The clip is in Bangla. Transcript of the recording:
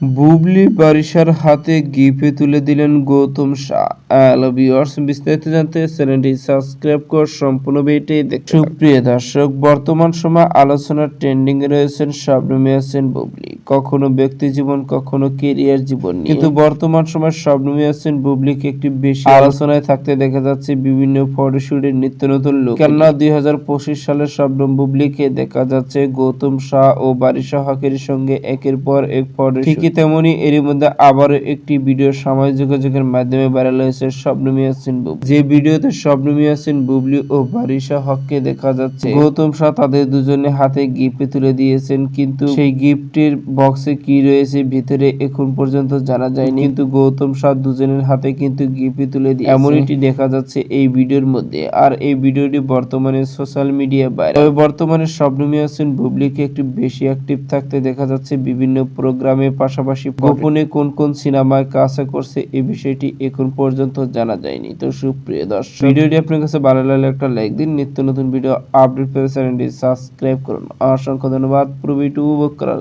বুবলি বারিশার হাতে গিফে তুলে দিলেন গৌতম শাহ। বিস্তারিত জানতে চ্যানেলটি সাবস্ক্রাইব করে সম্পূর্ণ ভিডিওটি দেখতে সুপ্রিয় দর্শক, বর্তমান সময় আলোচনার ট্রেন্ডিং এ রয়েছেন শবনমী আছেন বুবলি। কখনো ব্যক্তি জীবন, কখনো কেরিয়ার জীবন কিন্তু বর্তমান সময় শবনমী আছেন বুবলিকে একটি বেশি আলোচনায় থাকতে দেখা যাচ্ছে বিভিন্ন ফটোশুটের নিত্য নতুন লোক কেননা দুই হাজার পঁচিশ সালের শবনম বুবলিকে দেখা যাচ্ছে গৌতম শাহ ও বারিশা হকের সঙ্গে একের পর এক ফটো ঠিকই তেমনি এরই মধ্যে আবারও একটি ভিডিও সামাজিক যোগাযোগের মাধ্যমে ভাইরাল হয়েছে স্বপ্নমী ইয়াসিন বুবলি। যে ভিডিওতে স্বপ্নমী ইয়াসিন বুবলি ও বারিশা হককে দেখা যাচ্ছে, গৌতম শাহ তাদের দুজনে হাতে গিফট তুলে দিয়েছেন, কিন্তু সেই গিফটের বক্সে কি রয়েছে ভিতরে এখন পর্যন্ত জানা যায়নি। কিন্তু গৌতম শাহ দুজনের হাতে কিন্তু গিফট তুলে দিয়ে এমনটি দেখা যাচ্ছে এই ভিডিওর মধ্যে। আর এই ভিডিওটি বর্তমানে সোশ্যাল মিডিয়া বাইরে তবে বর্তমানে স্বপ্নমী ইয়াসিন বুবলিকে একটু বেশি অ্যাক্টিভ থাকতে দেখা যাচ্ছে বিভিন্ন প্রোগ্রামে পাশাপাশি গোপনে কোন কোন সিনেমায় কাজ করছে এ বিষয়টি এখন পর্যন্ত জানা যায়নি। তো সুপ্রিয় দর্শক, ভিডিওটি আপনার কাছে ভালো লাগলে একটা লাইক দিন। নিত্য নতুন ভিডিও আপডেট পেতে চ্যানেলটি সাবস্ক্রাইব করুন। অসংখ্য ধন্যবাদ। পুরো ভিডিও উপভোগ করার।